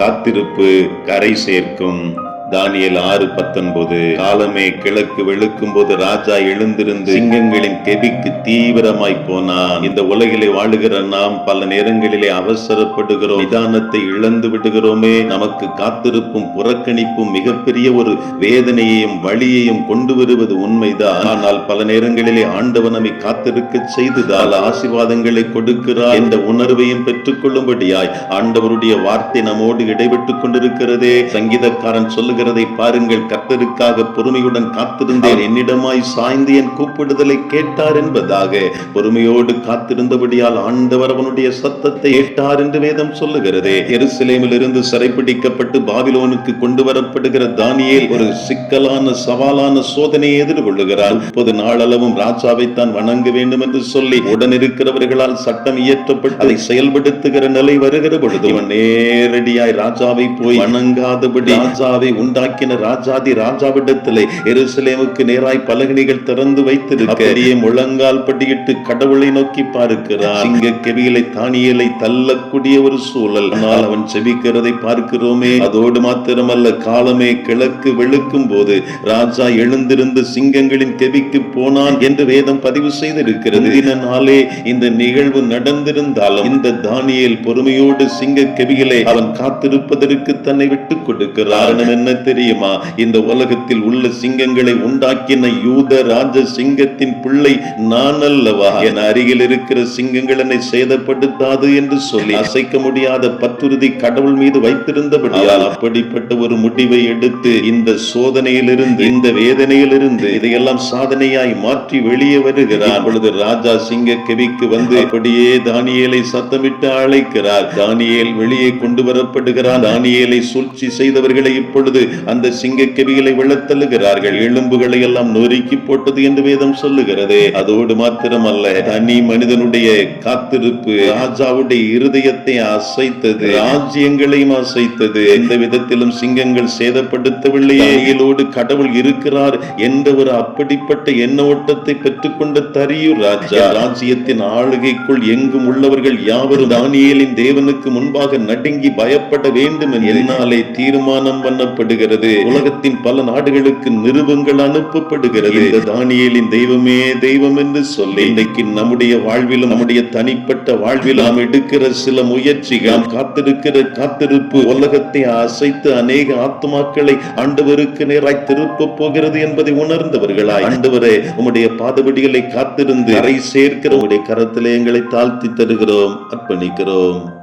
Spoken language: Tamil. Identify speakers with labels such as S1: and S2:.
S1: காத்திருப்பு கரை சேர்க்கும். தானியல் ஆறு பத்தொன்பது. காலமே கிழக்கு வெளுக்கும் போது ராஜா எழுந்திருந்து சிங்கங்களின் கெபிக்கு தீவிரமாய் போனான். இந்த உலகிலே வாழுகிற நாம் பல நேரங்களிலே அவசரப்படுகிறோம். நிதானத்தை இழந்து விடுகிறோமே. நமக்கு காத்திருப்பும் புறக்கணிப்பும் மிகப்பெரிய ஒரு வேதனையையும் வழியையும் கொண்டு வருவது உண்மைதான். ஆனால் பல நேரங்களிலே ஆண்டவன் நம்மை காத்திருக்க செய்துதால் ஆசீர்வாதங்களை கொடுக்கிறார். என்ற உணர்வையும் பெற்றுக் கொள்ளும்படியாய் ஆண்டவருடைய வார்த்தை நம்மோடு இடைபெற்றுக் கொண்டிருக்கிறதே. சங்கீதக்காரன் சொல்லுகிறதை பாருங்கள். கர்த்தருக்காக பொறுமையுடன் காத்திருந்தேன். என்னிடமாய் சாய்ந்து என் கூப்பிடுதலை கேட்டார் என்பதாக. பொறுமையோடு காத்திருந்தபடியால் ஆண்டவர் அவனுடைய சத்தத்தை கேட்டார் என்று வேதம் சொல்லுகிறதே. எருசலேமில் இருந்து சிறைப்பிடிக்கப்பட்டு பாபிலோனுக்கு கொண்டு வரப்படுகிற தானியேல் ஒரு சிக்கலான சவாலான சோதனையை எதிர்கொள்ளுகிறார். முப்பது நாளளவும் ராஜாவை தான் வணங்க வேண்டும் என்று சொல்லி உடன் இருக்கிறவர்களால் சட்டம் இயற்றப்பட்டு அதை செயல்படுத்துகிற நிலை வருகிற பொழுது நேரடியாய் ராஜாவை போய் வணங்காதபடி ராஜாவை உண்டாக்கின ராஜாதி ராஜாவிடத்திலே எருசலேமுக்கு நேராய் பலகணிகள் திறந்து வைத்திருக்க முழங்கால் படியிட்டு கடவுளை நோக்கி பார்க்கிறார். இங்க கெவியலை தானியலை தள்ளக்கூடிய ஒரு சூழல். ஆனால் அவன் செபிக்கிறதை பார்க்கிறோமே. அதோடு மாத்திரமல்ல காலமே கிழக்கு வெளுக்கும் போது ராஜா எழுந்திருந்து சிங்கங்களின் கெவிக்கு போனான் என்று வேதம் பதிவு செய்திருக்கிறது. இந்த நாளே இந்த நிகழ்வு நடந்திருந்தாலும் இந்த தானியல் பொறுமையோடு சிங்க கெவிகளை அவன் காத்திருப்பதற்கு தன்னை விட்டுக் கொடுக்கிறார் என்ன தெரியுமா? இந்த உலகத்தில் உள்ள சிங்கங்களை உண்டாக்கின யூத ராஜ சிங்கத்தின் பிள்ளை நான் அல்லவா? என் அருகில் இருக்கிற சிங்கங்கள் என்னை சேதப்படுத்தாது என்று சொல்லி அசைக்க முடியாத பற்றுறுதி கடவுள் மீது வைத்திருந்தபடியால் அப்படிப்பட்ட ஒரு முடிவை எடுத்து இந்த சோதனையிலிருந்து இந்த வேதனையிலிருந்து இதையெல்லாம் சாதனையாய் மாற்றி வெளியே வருகிறார் அப்பொழுது ராஜா சிங்க கெவிக்கு வந்து அப்படியே தானியலை சத்தமிட்டு அழைக்கிறார். தானியல் வெளியே கொண்டு வரப்படுகிறார் தானியலை சூழ்ச்சி செய்தவர்களை இப்பொழுது அந்த சிங்க கெவிகளை விழத்தள்ளுகிறார்கள் எலும்புகளை எல்லாம் நொறுக்கி போட்டது என்று வேதம் சொல்லுகிறது. அதோடு மாத்திரமல்ல தனி மனிதனுடைய காத்திருப்பு ராஜாவுடைய இருதயத்தை அசைத்தது ராஜ்யங்களையும் அசைத்தது. எந்த விதத்திலும் சிங்கங்கள் சேதப்படுத்தவில்லை. தானியேலோடு கடவுள் இருக்கிறார் என்ற ஒரு அப்படிப்பட்ட எண்ண ஓட்டத்தை பெற்றுக்கொண்ட தரியூர் ராஜா. ராஜ்யத்தின் ஆளுகைக்குள் எங்கும் உள்ளவர்கள் யாவரும் தானியலின் தேவனுக்கு முன்பாக நடுங்கி பயப்பட வேண்டும் என்னாலே தீர்மானம் அனுப்பப்படுகிறது. உலகத்தின் பல நாடுகளுக்கு நிருபங்கள் அனுப்பப்படுகிறது. இந்த தானியலின் தெய்வமே தெய்வம் என்று சொல்லி இன்றைக்கு நம்முடைய வாழ்விலும் நம்முடைய தனிப்பட்ட வாழ்வில் நாம் எடுக்கிற சில முயற்சிகள் நாம் காத்திருக்கிற காத்திருப்பு உலகத்தை அசைத்து அநேக ஆத்மாக்களை ஆண்டவருக்கு நேராய் திருப்ப போகிறது என்பதை உணர்ந்தவர்களாய் ஆண்டவரே உம்முடைய பாதபடிகளை காத்திருந்து அறை சேர்க்கிற உடைய கரத்திலே எங்களை தாழ்த்தி தருகிறோம் அர்ப்பணிக்கிறோம்.